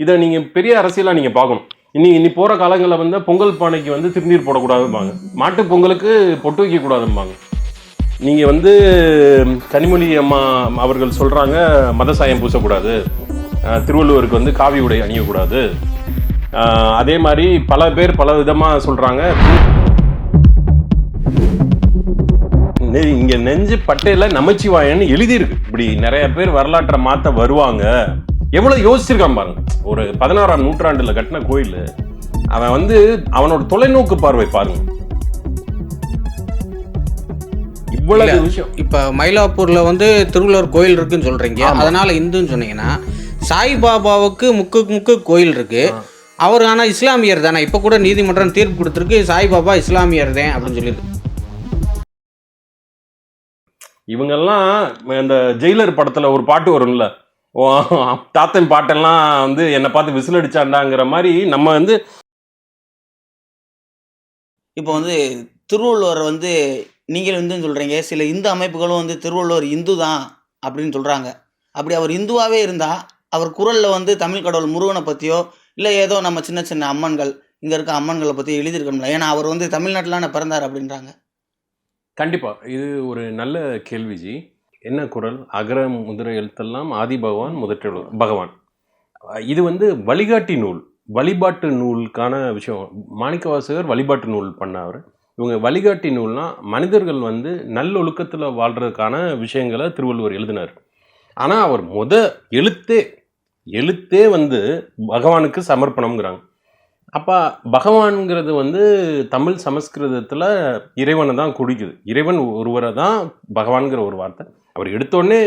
இதை நீங்கள் பெரிய அரசியலாக நீங்கள் பார்க்கணும். இனி இனி போகிற காலங்களில் வந்து பொங்கல் பானைக்கு வந்து திருநீர் போடக்கூடாதும்பாங்க. மாட்டு பொங்கலுக்கு பொட்டு வைக்கக்கூடாதும்பாங்க. நீங்கள் வந்து கனிமொழி அம்மா அவர்கள் சொல்கிறாங்க மத சாயம் பூசக்கூடாது திருவள்ளுவருக்கு வந்து காவி உடை அணியக்கூடாது. அதே மாதிரி பல பேர் பல விதமாக சொல்கிறாங்க இங்கே நெஞ்சு பட்டையில் நமச்சிவாயன்னு எழுதியிருக்கு. இப்படி நிறைய பேர் வரலாற்றை மாற்ற வருவாங்க. எவ்வளவு யோசிச்சிருக்கான் பாருங்க. ஒரு பதினாறாம் நூற்றாண்டுல கட்டின கோயில் அவன் வந்து அவனோட தொலைநோக்கு பார்வை பாருங்க. இவ்வளவு. விஷயம். இப்போ மயிலாப்பூர்ல வந்து திருவள்ளுவர் கோயில் இருக்குன்னு சொல்றீங்க. அதனால இந்துன்னு சொன்னீங்கன்னா சாய்பாபாவுக்கு முக்கு முக்கு கோயில் இருக்கு. அவர் ஆனா இஸ்லாமியர் தானே. இப்போ கூட நீதிமன்றம் தீர்ப்பு கொடுத்துருக்கு சாய்பாபா இஸ்லாமியர் தான் அப்படின்னு சொல்லியிருக்கு. இவங்கெல்லாம் இந்த ஜெயிலர் படத்துல ஒரு பாட்டு வரும்ல தாத்தன் பாட்டெல்லாம் வந்து என்னை பார்த்து விசில் அடிச்சாண்டாங்கிற மாதிரி நம்ம வந்து இப்போ வந்து திருவள்ளுவர் வந்து நீங்கள் இந்துன்னு சொல்கிறீங்க சில இந்து அமைப்புகளும் வந்து திருவள்ளுவர் இந்து தான் அப்படின்னு சொல்கிறாங்க அப்படி அவர் இந்துவாகவே இருந்தால் அவர் குரலில் வந்து தமிழ் கடவுள் முருகனை பற்றியோ இல்லை ஏதோ நம்ம சின்ன சின்ன அம்மன்கள் இங்கே இருக்க அம்மன்களை பற்றி எழுதியிருக்கணும்ல. ஏன்னா அவர் வந்து தமிழ்நாட்டிலான பிறந்தார் அப்படின்றாங்க. கண்டிப்பா. இது ஒரு நல்ல கேள்விஜி. என்ன குரல்? அகர முதிர எழுத்தெல்லாம் ஆதி பகவான் முதற்றெழு பகவான். இது வந்து வழிகாட்டி நூல் வழிபாட்டு நூலுக்கான விஷயம். மாணிக்கவாசகர் வழிபாட்டு நூல் பண்ணவர் இவங்க வழிகாட்டி நூல்னா மனிதர்கள் வந்து நல்லொழுக்கத்தில் வாழ்கிறதுக்கான விஷயங்களை திருவள்ளுவர் எழுதினார். ஆனால் அவர் முத எழுத்தே எழுத்தே வந்து பகவானுக்கு சமர்ப்பணம்ங்கிறாங்க. அப்போ பகவான்கிறது வந்து தமிழ் சமஸ்கிருதத்தில் இறைவனை தான் குடிக்குது இறைவன் ஒருவரை தான் பகவான்கிற ஒரு வார்த்தை. அவர் எடுத்தோடனே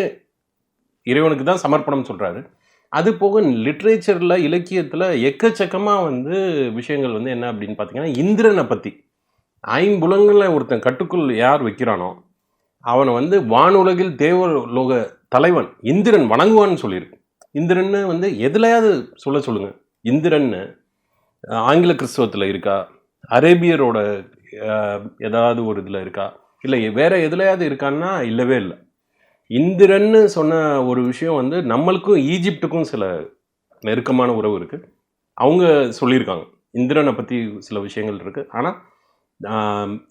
இறைவனுக்கு தான் சமர்ப்பணம் சொல்கிறாரு அது போக லிட்ரேச்சரில் இலக்கியத்தில் எக்கச்சக்கமாக வந்து விஷயங்கள் வந்து என்ன அப்படின்னு பார்த்தீங்கன்னா இந்திரனை பற்றி ஐம்புலங்களில் ஒருத்தன் கட்டுக்குள் யார் வைக்கிறானோ அவனை வந்து வானுலகில் தேவலோக தலைவன் இந்திரன் வணங்குவான்னு சொல்லியிருக்கு இந்திரன்னு வந்து எதுலையாவது சொல்ல சொல்லுங்க. இந்திரன்னு ஆங்கில கிறிஸ்தவத்தில் இருக்கா? அரேபியரோட ஏதாவது ஒரு இதில் இருக்கா? இல்லை வேற எதுலையாவது இருக்கான்னா இல்லவே இல்லை. இந்திரன்னு சொன்ன ஒரு விஷயம் வந்து நம்மளுக்கும் ஈஜிப்டுக்கும் சில நெருக்கமான உறவு இருக்குது அவங்க சொல்லியிருக்காங்க. இந்திரனை பற்றி சில விஷயங்கள் இருக்குது ஆனால்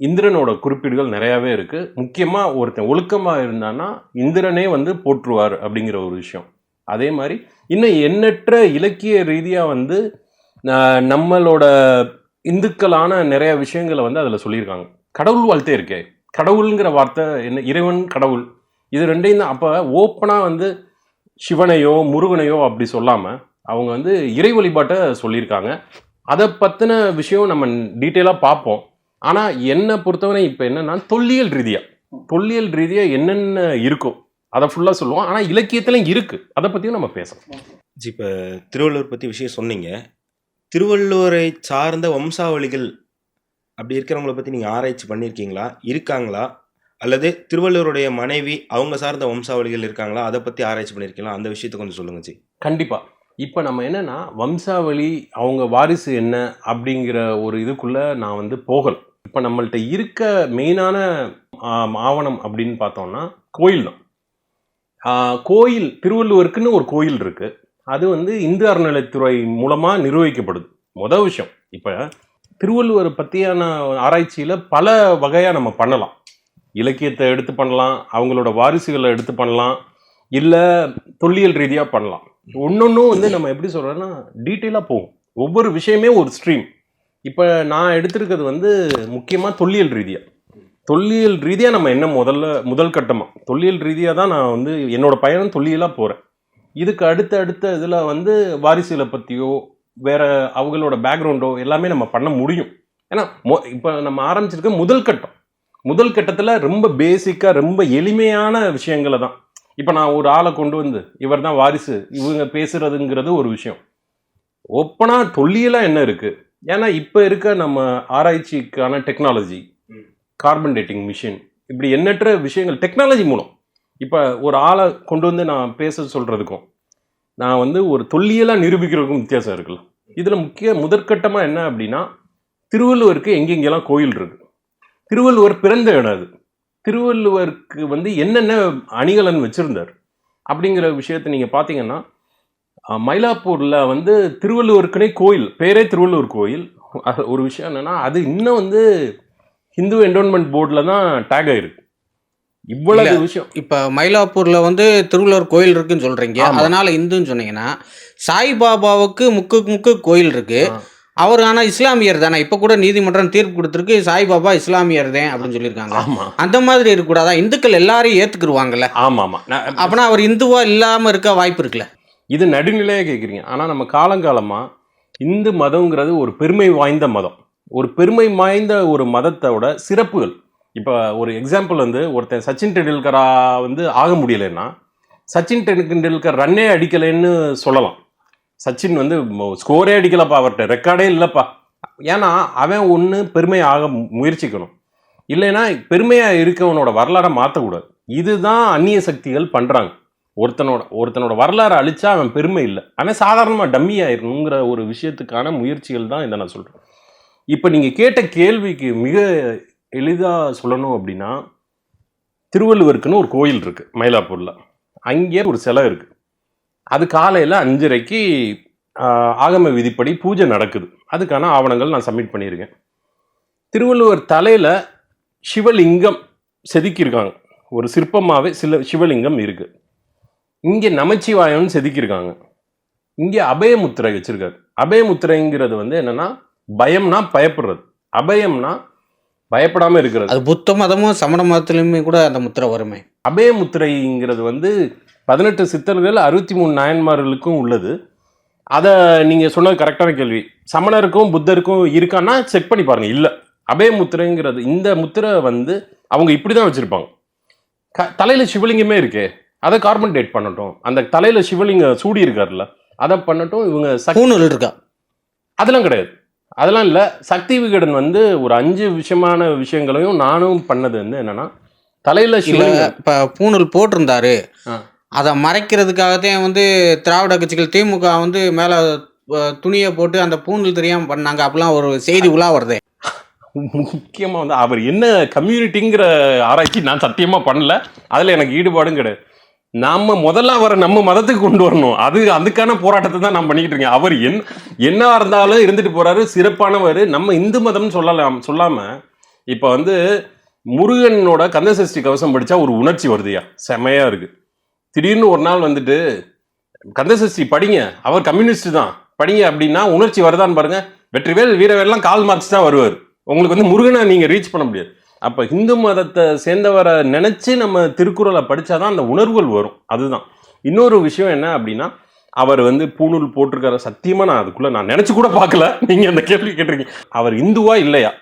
இந்திரனோட குறிப்பீடுகள் நிறையாவே இருக்குது முக்கியமாக ஒருத்தன் ஒழுக்கமாக இருந்தான்னா இந்திரனே வந்து போற்றுவார் அப்படிங்கிற ஒரு விஷயம். அதே மாதிரி இன்னும் எண்ணற்ற இலக்கிய ரீதியாக வந்து நம்மளோட இந்துக்களான நிறைய விஷயங்களை வந்து அதில் சொல்லியிருக்காங்க. கடவுள் வாழ்த்தே இருக்கே. கடவுளுங்கிற வார்த்தை என்ன? இறைவன் கடவுள். இது ரெண்டையும் தான். அப்போ ஓப்பனாக வந்து சிவனையோ முருகனையோ அப்படி சொல்லாமல் அவங்க வந்து இறை வழிபாட்டை சொல்லியிருக்காங்க. அதை பற்றின விஷயம் நம்ம டீட்டெயிலாக பார்ப்போம். ஆனால் என்னை பொறுத்தவரை இப்போ என்னென்னா தொல்லியல் ரீதியாக தொல்லியல் ரீதியாக என்னென்ன இருக்கோ அதை ஃபுல்லாக சொல்லுவோம். ஆனால் இலக்கியத்துலையும் இருக்குது அதை பற்றியும் நம்ம பேசலாம். ஜி இப்போ திருவள்ளுவர் பற்றி விஷயம் சொன்னீங்க. திருவள்ளுவரை சார்ந்த வம்சாவளிகள் அப்படி இருக்கிறவங்கள பற்றி நீங்கள் ஆராய்ச்சி பண்ணியிருக்கீங்களா? இருக்காங்களா? அல்லது திருவள்ளுவருடைய மனைவி அவங்க சார்ந்த வம்சாவளிகள் இருக்காங்களா? அதை பற்றி ஆராய்ச்சி பண்ணியிருக்கலாம். அந்த விஷயத்தை கொஞ்சம் சொல்லுங்க ஜி. கண்டிப்பாக இப்போ நம்ம என்னென்னா வம்சாவளி அவங்க வாரிசு என்ன அப்படிங்கிற ஒரு இதுக்குள்ளே நான் வந்து போகல இப்போ நம்மள்கிட்ட இருக்க மெயினான ஆவணம் அப்படின்னு பார்த்தோம்னா கோயில் தான். கோயில் திருவள்ளுவருக்குன்னு ஒரு கோயில் இருக்குது அது வந்து இந்து அறநிலைத்துறை மூலமாக நிர்வகிக்கப்படுது. மொதல் விஷயம். இப்போ திருவள்ளுவர் பற்றியான ஆராய்ச்சியில் பல வகையாக நம்ம பண்ணலாம். இலக்கியத்தை எடுத்து பண்ணலாம் அவங்களோட வாரிசுகளை எடுத்து பண்ணலாம் இல்லை தொல்லியல் ரீதியாக பண்ணலாம். ஒன்றொன்றும் வந்து நம்ம எப்படி சொல்கிறோன்னா டீட்டெயிலாக போகும். ஒவ்வொரு விஷயமே ஒரு ஸ்ட்ரீம் இப்போ நான் எடுத்திருக்கிறது வந்து முக்கியமாக தொல்லியல் ரீதியாக தொல்லியல் ரீதியாக நம்ம என்ன முதல்ல முதல் கட்டமாக தொல்லியல் ரீதியாக தான் நான் வந்து என்னோடய பயணம் தொல்லியலாக போகிறேன் இதுக்கு அடுத்த அடுத்த இதில் வந்து வாரிசுகளை பற்றியோ வேற அவங்களோட பேக்ரவுண்டோ எல்லாமே நம்ம பண்ண முடியும். ஏன்னா மொ இப்போ நம்ம ஆரம்பிச்சிருக்க முதல் கட்டம். முதல் கட்டத்தில் ரொம்ப பேசிக்காக ரொம்ப எளிமையான விஷயங்களை தான். இப்போ நான் ஒரு ஆளை கொண்டு வந்து இவர் தான் வாரிசு இவங்க பேசுகிறதுங்கிறது ஒரு விஷயம். ஒப்பனாக தொல்லியெல்லாம் என்ன இருக்குது ஏன்னா இப்போ இருக்க நம்ம ஆராய்ச்சிக்கான டெக்னாலஜி கார்பன் டேட்டிங் மிஷின் இப்படி எண்ணற்ற விஷயங்கள் டெக்னாலஜி மூலம். இப்போ ஒரு ஆளை கொண்டு வந்து நான் பேச சொல்கிறதுக்கும் நான் வந்து ஒரு தொல்லியலாக நிரூபிக்கிறதுக்கும் வித்தியாசம் இருக்குல்ல. இதில் முக்கிய முதற்கட்டமாக என்ன அப்படின்னா திருவள்ளுவருக்கு எங்கெங்கெல்லாம் கோயில் இருக்குது திருவள்ளுவர் பிறந்த இடம் அது. திருவள்ளுவருக்கு வந்து என்னென்ன அணிகலன் வச்சிருந்தார் அப்படிங்கிற விஷயத்தை நீங்கள் பார்த்தீங்கன்னா மயிலாப்பூர்ல வந்து திருவள்ளுவருக்குனே கோயில் பேரே திருவள்ளுவர் கோயில். அது ஒரு விஷயம் என்னன்னா அது இன்னும் வந்து ஹிந்து என்டோன்மெண்ட் போர்டில் தான் டேக் ஆயிருக்கு. இவ்வளவு விஷயம். இப்போ மயிலாப்பூர்ல வந்து திருவள்ளுவர் கோயில் இருக்குன்னு சொல்றீங்க. ஆமா. அதனால இந்துன்னு சொன்னீங்கன்னா சாய்பாபாவுக்கு முக்கு முக்கு கோயில் இருக்கு. ஆ. அவர் ஆனா இஸ்லாமியர் தானே. இப்போ கூட நீதிமன்றம் தீர்ப்பு கொடுத்துருக்கு சாய்பாபா இஸ்லாமியர் தான் அப்படின்னு சொல்லியிருக்காங்க. ஆமா. அந்த மாதிரி இருக்கக்கூடாதா? இந்துக்கள் எல்லாரையும் ஏத்துக்குருவாங்கல்ல. ஆமா ஆமா நான் அப்பனா அவர் இந்துவா இல்லாம இருக்க வாய்ப்பு இருக்குல்ல? இது நடுநிலையாக கேட்குறீங்க ஆனால் நம்ம காலங்காலமாக இந்து மதங்கிறது ஒரு பெருமை வாய்ந்த மதம். ஒரு பெருமை வாய்ந்த ஒரு மதத்தோட சிறப்புகள். இப்போ ஒரு எக்ஸாம்பிள் வந்து ஒருத்தன் சச்சின் டெண்டுல்கரா வந்து ஆக முடியலைன்னா சச்சின் டெண்டுல்கர் ரன்னே அடிக்கலைன்னு சொல்லலாம். சச்சின் வந்து ஸ்கோரே அடிக்கலப்பா அவர்கிட்ட ரெக்கார்டே இல்லைப்பா. ஏன்னா அவன் ஒன்று பெருமை ஆக முயற்சிக்கணும். இல்லைன்னா பெருமையாக இருக்கவனோட வரலாறை மாற்றக்கூடாது இதுதான் அந்நிய சக்திகள் பண்ணுறாங்க ஒருத்தனோட ஒருத்தனோட வரலாறு அழிச்சா அவன் பெருமை இல்லை. அவன் சாதாரணமாக டம்மி ஆயிடணுங்கிற ஒரு விஷயத்துக்கான முயற்சிகள் தான் இதை நான் சொல்கிறேன் இப்போ நீங்கள் கேட்ட கேள்விக்கு மிக எளிதாக சொல்லணும் அப்படின்னா திருவள்ளுவருக்குன்னு ஒரு கோயில் இருக்குது மயிலாப்பூரில். அங்கே ஒரு சிலை இருக்குது அது காலையில் அஞ்சரைக்கு ஆகம விதிப்படி பூஜை நடக்குது. அதுக்கான ஆவணங்கள் நான் சப்மிட் பண்ணியிருக்கேன். திருவள்ளுவர் தலையில் சிவலிங்கம் செதுக்கியிருக்காங்க. ஒரு சிற்பமாகவே சில சிவலிங்கம் இருக்குது இங்கே நமச்சிவாயம்னு செதுக்கியிருக்காங்க. இங்கே அபயமுத்திரை வச்சிருக்காரு. அபயமுத்திரைங்கிறது வந்து என்னன்னா பயம்னா பயப்படுறது. அபயம்னா பயப்படாம இருக்கிறது. அது புத்த மதமும் சமண மதத்திலுமே கூட அந்த முத்திரை வருமே. அபயமுத்திரைங்கிறது வந்து பதினெட்டு சித்தர்கள் அறுபத்தி மூணு நாயன்மார்களுக்கும் உள்ளது. அதை நீங்கள் சொன்னது கரெக்டான கேள்வி. சமணருக்கும் புத்தருக்கும் இருக்கான்னா செக் பண்ணி பாருங்க. இல்லை. அபயமுத்திரைங்கிறது இந்த முத்திரை வந்து அவங்க இப்படி தான் வச்சுருப்பாங்க. க தலையில் சிவலிங்கமே இருக்கே. அதை கார்பன் டேட் பண்ணட்டும். அந்த தலையில் சிவலிங்கம் சூடி இருக்கார்ல அதை பண்ணட்டும். இவங்க சக் பூணூல் இருக்கா? அதெல்லாம் கிடையாது. அதெல்லாம் இல்லை. சக்தி விகடன் வந்து ஒரு அஞ்சு விஷயமான விஷயங்களையும் நானும் பண்ணது வந்து என்னன்னா தலையில் சிவலிங்கம் இப்ப பூணூல் போட்டிருந்தாரு. அதை மறைக்கிறதுக்காகத்தான் வந்து திராவிட கட்சிகள் திமுக வந்து மேலே துணியை போட்டு அந்த பூணூல் தெரியாமல் பண்ணாங்க. அப்படிலாம் ஒரு செய்தி உலா வருதே. முக்கியமாக வந்து அவர் என்ன கம்யூனிட்டிங்கிற ஆராய்ச்சி நான் சத்தியமாக பண்ணல. அதில் எனக்கு ஈடுபாடும் கிடையாது. நம்ம முதல்ல அவரை நம்ம மதத்துக்கு கொண்டு வரணும். அது அதுக்கான போராட்டத்தை தான் நான் பண்ணிக்கிட்டு இருக்கேன். அவர் என் என்ன இருந்தாலும் இருந்துட்டு போறாரு சிறப்பானவர். நம்ம இந்து மதம்னு சொல்லலாம் சொல்லாமல் இப்போ வந்து முருகனோட கந்தசஷ்டி கவசம் படித்தா ஒரு உணர்ச்சி வருதுயா செமையாக இருக்குது திடீர்னு ஒரு நாள் வந்துட்டு கந்தசஷ்டி படிங்க. அவர் கம்யூனிஸ்ட் தான். படிங்க அப்படின்னா உணர்ச்சி வருதான்னு பாருங்க. வெற்றிவேல் வீரவேல்லாம் கால் மார்க்ஸ் தான் வருவார். உங்களுக்கு வந்து முருகனை நீங்கள் ரீச் பண்ண முடியாது. அப்போ இந்து மதத்தை சேர்ந்தவரை நினச்சி நம்ம திருக்குறளை படிச்சாதான் அந்த உணர்வுகள் வரும். அதுதான். இன்னொரு விஷயம் என்ன அப்படின்னா அவர் வந்து பூணூல் போட்டிருக்கிற சத்தியமாக நான் அதுக்குள்ளே நான் நினச்சி கூட பார்க்கல. நீங்கள் அந்த கேள்வி கேட்டிருக்கீங்க. அவர் இந்துவா இல்லையா?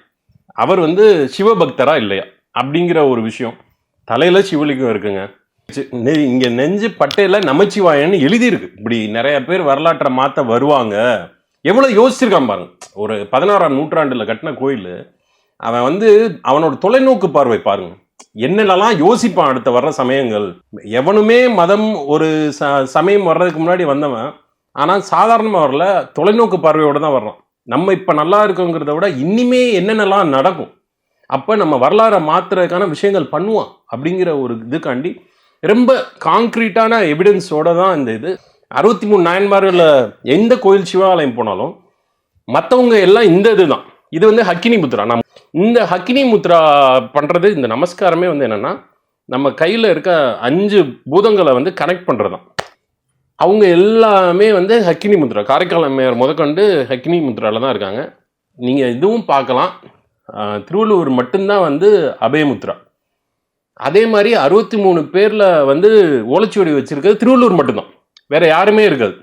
அவர் வந்து சிவபக்தரா இல்லையா? அப்படிங்கிற ஒரு விஷயம். தலையில் சிவலிங்கம் இருக்குங்க. இங்க நெஞ்சு பட்டையில நமச்சிவாயன்னு எழுதியிருக்கு. இப்படி நிறைய பேர் வரலாற்றை மாத்த வருவாங்க. எவ்வளவு யோசிச்சிருக்கான் பாருங்க. ஒரு பதினாறாம் நூற்றாண்டுல கட்டின கோயில் அவன் வந்து அவனோட தொலைநோக்கு பார்வை பாருங்க. என்னென்னலாம் யோசிப்பான் அடுத்த வர்ற சமயங்கள். எவனுமே மதம் ஒரு ச சமயம் வர்றதுக்கு முன்னாடி வந்தவன் ஆனால் சாதாரணமாக வரல தொலைநோக்கு பார்வையோடு தான் வர்றான். நம்ம இப்போ நல்லா இருக்கோங்கிறத விட இனிமே என்னென்னலாம் நடக்கும்? அப்போ நம்ம வரலாறை மாத்துறதுக்கான விஷயங்கள் பண்ணுவான் அப்படிங்கிற ஒரு இதுக்காண்டி ரொம்ப காங்க்ரீட்டான எவிடன்ஸோட தான் இந்த இது. அறுபத்தி மூணு நாயன்மார்களில் எந்த கோயில் சிவாலயம் போனாலும் மற்றவங்க எல்லாம் இந்த இது தான் இது வந்து ஹக்கினி முத்ரா. நம் இந்த ஹக்கினி முத்ரா பண்ணுறது இந்த நமஸ்காரமே வந்து என்னென்னா நம்ம கையில் இருக்க அஞ்சு பூதங்களை வந்து கனெக்ட் பண்ணுறது தான் அவங்க எல்லாமே வந்து ஹக்கினி முத்ரா. காரைக்கால் அம்மையார் முதற்கொண்டு ஹக்கினி முத்ராவில் தான் இருக்காங்க. நீங்கள் இதுவும் பார்க்கலாம். திருவள்ளூர் திருவள்ளுவர் மட்டும்தான் வந்து அபயமுத்ரா அதே மாதிரி அறுபத்தி மூணு பேரில் வந்து ஓலைச்சுவடி வச்சுருக்கிறது திருவள்ளூர் மட்டும்தான். வேறு யாருமே இருக்காது.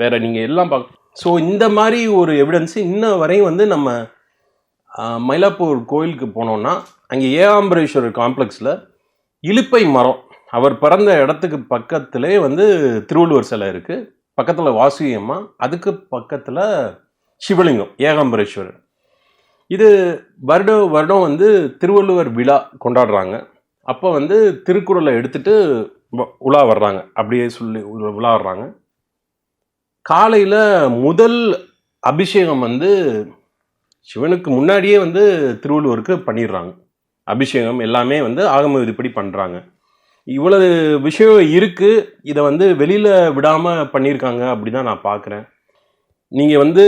வேறு நீங்கள் எல்லாம் பார்க்க ஸோ இந்த மாதிரி ஒரு எவிடன்ஸ் இன்ன வரையும் வந்து நம்ம மயிலாப்பூர் கோயிலுக்கு போனோம்னா அங்கே ஏகாம்பரேஸ்வரர் காம்ப்ளெக்ஸில் இலுப்பை மரம் அவர் பிறந்த இடத்துக்கு பக்கத்திலே வந்து திருவள்ளுவர் சிலை இருக்குது பக்கத்தில் வாசுகியம்மா அதுக்கு பக்கத்தில் சிவலிங்கம் ஏகாம்பரேஸ்வரர். இது வருடம் வருடம் வந்து திருவள்ளுவர் விழா கொண்டாடுறாங்க. அப்போ வந்து திருக்குறளை எடுத்துட்டு வ- உலா வர்றாங்க. அப்படியே சொல்லி உலா வர்றாங்க. காலையில் முதல் அபிஷேகம் வந்து சிவனுக்கு முன்னாடியே வந்து திருவள்ளுவருக்கு பண்ணிடுறாங்க. அபிஷேகம் எல்லாமே வந்து ஆகம விதிப்படி பண்ணுறாங்க இவ்வளவு விஷயம் இருக்குது இதை வந்து வெளியில் விடாமல் பண்ணியிருக்காங்க அப்படிதான் நான் பார்க்குறேன் நீங்கள் வந்து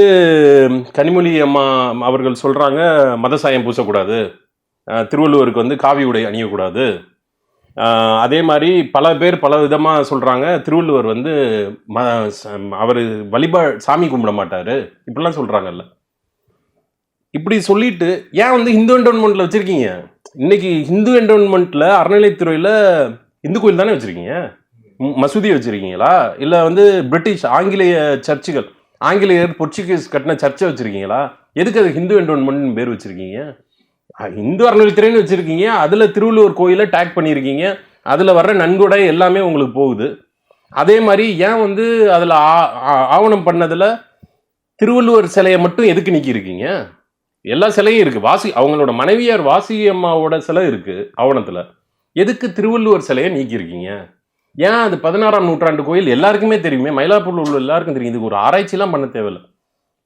கனிமொழி அம்மா அவர்கள் சொல்கிறாங்க மத சாயம் பூசக்கூடாது. திருவள்ளுவருக்கு வந்து காவி உடை அணியக்கூடாது. அதே மாதிரி பல பேர் பல விதமாக சொல்கிறாங்க திருவள்ளுவர் வந்து ம அவர் வழிபா சாமி கும்பிட மாட்டார். இப்படிலாம் சொல்கிறாங்கல்ல இப்படி சொல்லிட்டு ஏன் வந்து ஹிந்து என்டோன்மெண்ட்டில் வச்சுருக்கீங்க? இன்னைக்கு ஹிந்து என்டோன்மெண்ட்டில் அறநிலைத்துறையில் இந்து கோயில் தானே வச்சுருக்கீங்க? மசூதி வச்சுருக்கீங்களா? இல்லை வந்து பிரிட்டிஷ் ஆங்கிலேய சர்ச்சுகள் ஆங்கிலேயர் போர்ச்சுகீஸ் கட்டின சர்ச்சை வச்சுருக்கீங்களா? எதுக்கு அது ஹிந்து என்டோன்மெண்ட்னு பேர் வச்சுருக்கீங்க? இந்து அறநிலைத்துறைன்னு வச்சுருக்கீங்க. அதில் திருவள்ளுவர் கோயிலை டேக் பண்ணியிருக்கீங்க. அதில் வர்ற நன்கொடை எல்லாமே உங்களுக்கு போகுது. அதே மாதிரி ஏன் வந்து அதில் ஆவணம் பண்ணதில் திருவள்ளுவர் சிலையை மட்டும் எதுக்கு நீக்கியிருக்கீங்க? எல்லா சிலையும் இருக்குது வாசி அவங்களோட மனைவியார் வாசி அம்மாவோட சிலை இருக்குது ஆவணத்தில். எதுக்கு திருவள்ளுவர் சிலையை நீக்கியிருக்கீங்க? ஏன் அது பதினாறாம் நூற்றாண்டு கோயில்? எல்லாருக்குமே தெரியுமே. மயிலாப்பூரில் உள்ள எல்லாருக்கும் தெரியும். இதுக்கு ஒரு ஆராய்ச்சிலாம் பண்ண தேவையில்ல.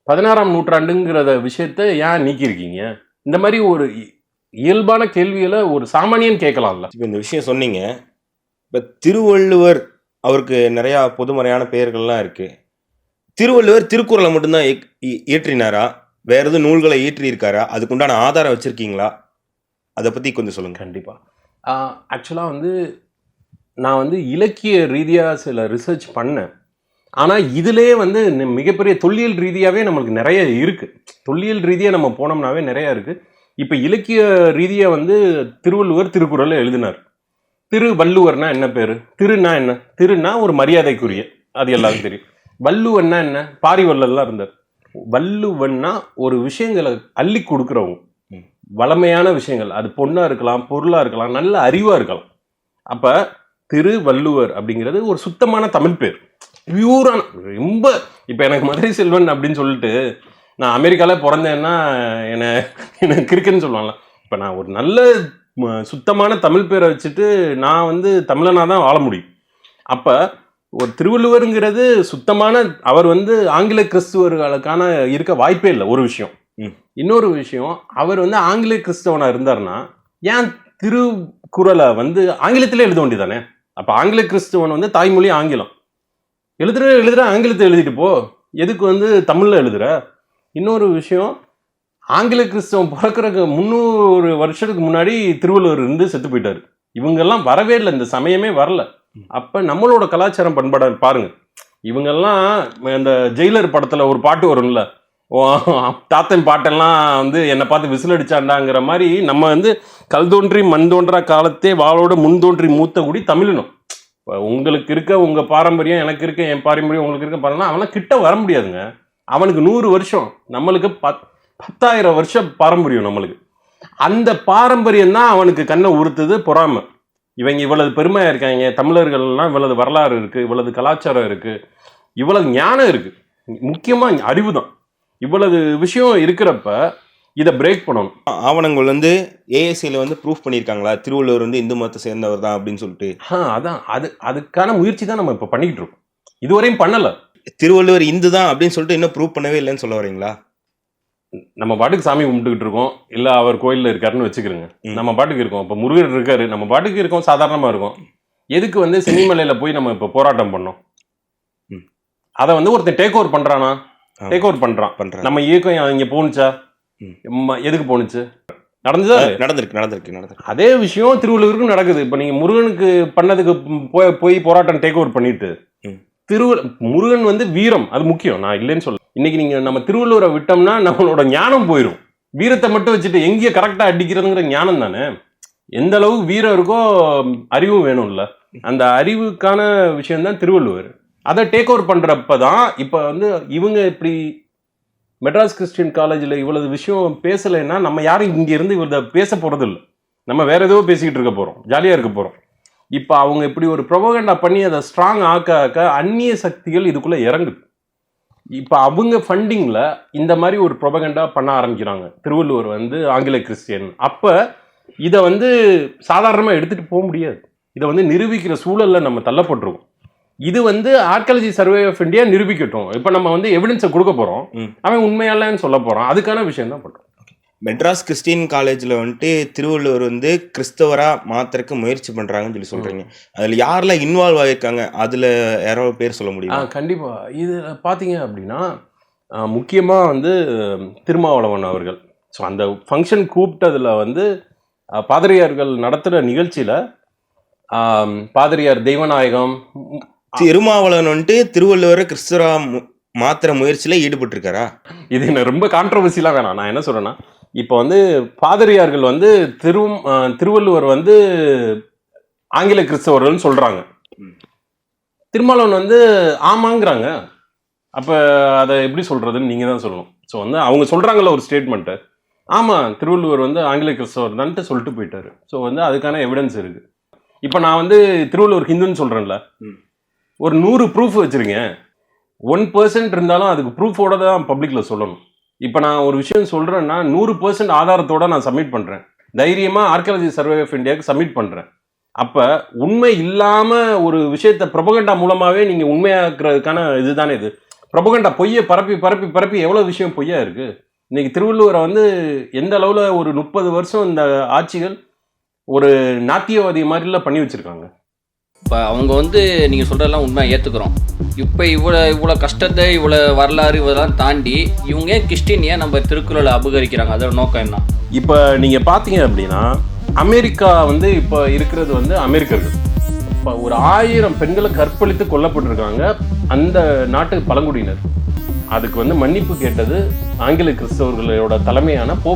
பதினாறாம் நூற்றாண்டுங்கிறத விஷயத்த ஏன் நீக்கியிருக்கீங்க? இந்த மாதிரி ஒரு இயல்பான கேள்விகளை ஒரு சாமானியன் கேட்கலாம்ல. இப்போ இந்த விஷயம் சொன்னீங்க. இப்போ திருவள்ளுவர் அவருக்கு நிறையா பொதுமறையான பெயர்கள்லாம் இருக்கு. திருவள்ளுவர் திருக்குறளை மட்டும்தான் இயற்றினாரா? வேற எதுவும் நூல்களை இயற்றியிருக்காரா? அதுக்குண்டான ஆதாரம் வச்சிருக்கீங்களா? அதை பத்தி கொஞ்சம் சொல்லுங்க. கண்டிப்பாக ஆக்சுவலாக வந்து நான் வந்து இலக்கிய ரீதியாக சில ரிசர்ச் பண்ணேன். ஆனால் இதிலே வந்து மிகப்பெரிய தொல்லியல் ரீதியாகவே நம்மளுக்கு நிறைய இருக்குது தொல்லியல் ரீதியாக நம்ம போனோம்னாவே நிறையா இருக்குது இப்போ இலக்கிய ரீதியாக வந்து திருவள்ளுவர் திருக்குறளை எழுதினார். திருவள்ளுவர்னா என்ன பேர்? திருனா என்ன? திருனா ஒரு மரியாதைக்குரிய. அது எல்லாருக்கும் தெரியும். வள்ளுவன்னா என்ன? பாரிவள்ளல்லாம் இருந்தார். வள்ளுவன்னா ஒரு விஷயங்களை அள்ளி கொடுக்குறவங்க. வளமையான விஷயங்கள். அது பொண்ணாக இருக்கலாம் பொருளாக இருக்கலாம் நல்ல அறிவாக இருக்கலாம். அப்ப திருவள்ளுவர் அப்படிங்கிறது ஒரு சுத்தமான தமிழ் பேர். பியூரான ரொம்ப இப்ப எனக்கு மதுரை செல்வன் அப்படின்னு சொல்லிட்டு நான் அமெரிக்கால பிறந்தேன்னா என்னை எனக்கு கிறுக்குன்னு சொல்லுவாங்கல்ல. இப்ப நான் ஒரு நல்ல ம, சுத்தமான தமிழ் பேரை வச்சுட்டு நான் வந்து தமிழனா தான் வாழ முடியும். அப்ப ஒரு திருவள்ளுவருங்கிறது சுத்தமான அவர் வந்து ஆங்கில கிறிஸ்துவர்களுக்கான இருக்க வாய்ப்பே இல்லை ஒரு விஷயம். இன்னொரு விஷயம் அவர் வந்து ஆங்கில கிறிஸ்தவனா இருந்தாருன்னா ஏன் திருக்குறளை வந்து ஆங்கிலத்திலே எழுத வேண்டியதானே அப்ப ஆங்கில கிறிஸ்தவன் வந்து தாய்மொழி ஆங்கிலம். எழுதுற எழுதுற ஆங்கிலத்தை எழுதிட்டு போ. எதுக்கு வந்து தமிழில் எழுதுற? இன்னொரு விஷயம் ஆங்கில கிறிஸ்தவம் பிறக்கிறக்கு முந்நூறு வருஷத்துக்கு முன்னாடி திருவள்ளுவர் இருந்து செத்து போயிட்டார். இவங்கெல்லாம் வரவே இல்லை இந்த சமயமே வரல. அப்போ நம்மளோட கலாச்சாரம் பண்பாட பாருங்க. இவங்கெல்லாம் இந்த ஜெயிலர் படத்தில் ஒரு பாட்டு வரும்ல ஓ, தாத்தன் பாட்டெல்லாம் வந்து என்னை பார்த்து விசில் அடிச்சாண்டாங்கிற மாதிரி நம்ம வந்து கல் தோன்றி மண் தோன்றா காலத்தே வாளோட முன் தோன்றி மூத்த குடி தமிழினம். உங்களுக்கு இருக்க உங்கள் பாரம்பரியம் எனக்கு இருக்க என் பாரம்பரியம் உங்களுக்கு இருக்க பாருன்னா அவனால் கிட்ட வர முடியாதுங்க. அவனுக்கு நூறு வருஷம் நம்மளுக்கு பத் பத்தாயிரம் வருஷம் பாரம்பரியம் நம்மளுக்கு. அந்த பாரம்பரியம் தான் அவனுக்கு கண்ணை உறுத்துது பொறாமை. இவங்க இவ்வளவு பெருமையாக இருக்காங்க தமிழர்கள்லாம் இவ்வளவு வரலாறு இருக்குது இவ்வளவு கலாச்சாரம் இருக்குது இவ்வளவு ஞானம் இருக்குது முக்கியமாக அறிவு தான் இவ்வளவு விஷயம் இருக்கிறப்ப இதை பிரேக் பண்ணணும். ஆவணங்கள் வந்து ஏஎஸ்சியில் வந்து ப்ரூஃப் பண்ணியிருக்காங்களா? திருவள்ளுவர் வந்து இந்து மதத்தை சேர்ந்தவர் தான் அப்படின்னு சொல்லிட்டு. ஆ அதான். அது அதுக்கான முயற்சி தான் நம்ம இப்போ பண்ணிக்கிட்டு இருக்கோம். இதுவரையும் பண்ணல. திருவள்ளுவர் இந்து தான் அப்படின்னு சொல்லிட்டு இன்னும் ப்ரூவ் பண்ணவே இல்லைன்னு சொல்ல வரீங்களா? நம்ம பாட்டுக்கு சாமி கும்பிட்டுக்கிட்டு இருக்கோம். இல்ல அவர் கோயில்ல இருக்காருன்னு வச்சுக்கிறோங்க. நம்ம பாட்டுக்கு இருக்கோம். இப்ப முருகர் இருக்காரு. நம்ம பாட்டுக்கு இருக்கோம் சாதாரணமா இருக்கும். எதுக்கு வந்து சென்னிமலையில போய் நம்ம இப்ப போராட்டம் பண்ணோம். அதை வந்து ஒருத்தன் டேக் ஓவர் பண்றானா? ஆ. டேக் ஓவர் பண்றான். பண்றாங்க நம்ம இயக்கம் இங்க போணுச்சா? எதுக்கு போணுச்சு? நடந்துதா? நடந்திருக்கு நடந்திருக்கு நடந்திருக்கு. அதே விஷயம் திருவள்ளுவருக்கும் நடக்குது. இப்ப நீங்க முருகனுக்கு பண்ணதுக்கு போய் போய் போராட்டம் டேக் ஓவர் பண்ணிட்டு. திரு முருகன் வந்து வீரம் அது முக்கியம். நான் இல்லைன்னு சொல்ல இன்னைக்கு நீங்க நம்ம திருவள்ளுவரை விட்டோம்னா நம்மளோட ஞானம் போயிடும் வீரத்தை மட்டும் வச்சுட்டு எங்கேயே கரெக்டா அடிக்கிறதுங்கிற ஞானம் தானே? எந்த அளவு வீரம் இருக்கோ அறிவும் வேணும்ல. அந்த அறிவுக்கான விஷயம் தான் திருவள்ளுவர். அதை டேக் ஓவர் பண்றப்ப தான் இப்போ வந்து இவங்க இப்படி மெட்ராஸ் கிறிஸ்டியன் காலேஜில் இவ்வளவு விஷயம் பேசலைன்னா நம்ம யாரும் இங்கேருந்து இவ்வளோ பேச போகிறதில்ல இல்லை நம்ம வேறு ஏதோ பேசிக்கிட்டு இருக்க போகிறோம் ஜாலியாக இருக்க போகிறோம் இப்போ அவங்க இப்படி ஒரு ப்ரொபகண்டா பண்ணி அதை ஸ்ட்ராங் ஆக்க ஆக்க அந்நிய சக்திகள் இதுக்குள்ளே இறங்குது. இப்போ அவங்க ஃபண்டிங்கில் இந்த மாதிரி ஒரு ப்ரொபகண்டா பண்ண ஆரம்பிக்கிறாங்க. திருவள்ளுவர் வந்து ஆங்கில கிறிஸ்டியன். அப்போ இதை வந்து சாதாரணமாக எடுத்துகிட்டு போக முடியாது. இதை வந்து நிரூபிக்கிற சூழலில் நம்ம தள்ளப்பட்டிருக்கோம். இது வந்து ஆர்காலஜி சர்வே ஆஃப் இந்தியா நிரூபிக்கட்டும். இப்போ நம்ம வந்து எவிடன்ஸை கொடுக்க போகிறோம். அவன் உண்மையாலன்னு சொல்ல போகிறான் அதுக்கான விஷயம் தான் பண்ணுறோம் மெட்ராஸ் கிறிஸ்டியன் காலேஜில் வந்துட்டு திருவள்ளுவர் வந்து கிறிஸ்தவரா மாத்திரக்கு முயற்சி பண்றாங்கன்னு சொல்லி சொல்றீங்க. அதுல யாரெல்லாம் இன்வால்வ் ஆகியிருக்காங்க அதுல யாரோ பேர் சொல்ல ஆ முடியுமா கண்டிப்பாக இது பார்த்தீங்க அப்படின்னா முக்கியமாக வந்து திருமாவளவன் அவர்கள். ஸோ அந்த ஃபங்க்ஷன் கூப்பிட்டதில் வந்து பாதிரியார்கள் நடத்துகிற நிகழ்ச்சியில் பாதிரியார் தெய்வநாயகம் திருமாவளவன் வந்துட்டு திருவள்ளுவரை கிறிஸ்தவரா மாத்திர முயற்சியில ஈடுபட்டு இருக்காரா இது என்ன ரொம்ப கான்ட்ரவர்சிலாம் வேணாம். நான் என்ன சொல்கிறேன்னா இப்போ வந்து பாதிரியார்கள் வந்து திரு திருவள்ளுவர் வந்து ஆங்கில கிறிஸ்தவர்கள்னு சொல்கிறாங்க திருமாவளவன் வந்து ஆமாங்கிறாங்க. அப்போ அதை எப்படி சொல்கிறதுன்னு நீங்கள் தான் சொல்லணும். ஸோ வந்து அவங்க சொல்கிறாங்கல்ல ஒரு ஸ்டேட்மெண்ட்டு ஆமாம் திருவள்ளுவர் வந்து ஆங்கில கிறிஸ்தவர் தான்ட்டு சொல்லிட்டு போயிட்டாரு. ஸோ வந்து அதுக்கான எவிடன்ஸ் இருக்குது இப்போ நான் வந்து திருவள்ளுவர் ஹிந்துன்னு சொல்கிறேன்ல. ஒரு நூறு ப்ரூஃப் வச்சுருங்க. ஒன் பர்சன்ட் இருந்தாலும் அதுக்கு ப்ரூஃபோட தான் பப்ளிக்கில் சொல்லணும். இப்போ நான் ஒரு விஷயம் சொல்கிறேன்னா நூறு பர்சன்ட் ஆதாரத்தோட நான் சப்மிட் பண்ணுறேன் தைரியமாக ஆர்கியாலஜி சர்வே ஆஃப் இந்தியாவுக்கு சப்மிட் பண்ணுறேன் அப்போ உண்மை இல்லாமல் ஒரு விஷயத்தை ப்ரொபகண்டா மூலமாகவே நீங்கள் உண்மையாக்குறதுக்கான இதுதானே இது. ப்ரொபகண்டா பொய்யை பரப்பி பரப்பி பரப்பி எவ்வளோ விஷயம் பொய்யா இருக்குது இன்றைக்கி திருவள்ளுவரை வந்து எந்த அளவில் ஒரு முப்பது வருஷம் இந்த ஆட்சிகள் ஒரு நாத்தியவாதி மாதிரிலாம் பண்ணி வச்சுருக்காங்க. இப்போ அவங்க வந்து நீங்கள் சொல்கிறதெல்லாம் உண்மையாக ஏற்றுக்கிறோம் இப்போ இவ்வளோ இவ்வளோ கஷ்டத்தை இவ்வளோ வரலாறு இதெல்லாம் தாண்டி இவங்க ஏன் கிறிஸ்டின் ஏன் நம்ம திருக்குறளை அபகரிக்கிறாங்க? அதோட நோக்கம் என்ன? இப்போ நீங்கள் பார்த்தீங்க அப்படின்னா அமெரிக்கா வந்து இப்போ இருக்கிறது வந்து அமெரிக்கர்கள். இப்போ ஒரு ஆயிரம் பெண்களை கற்பழித்து கொல்லப்பட்டிருக்காங்க அந்த நாட்டு பழங்குடியினர். அதுக்கு வந்து மன்னிப்பு கேட்டது ஆங்கில கிறிஸ்தவர்களோட தலைமையான போப்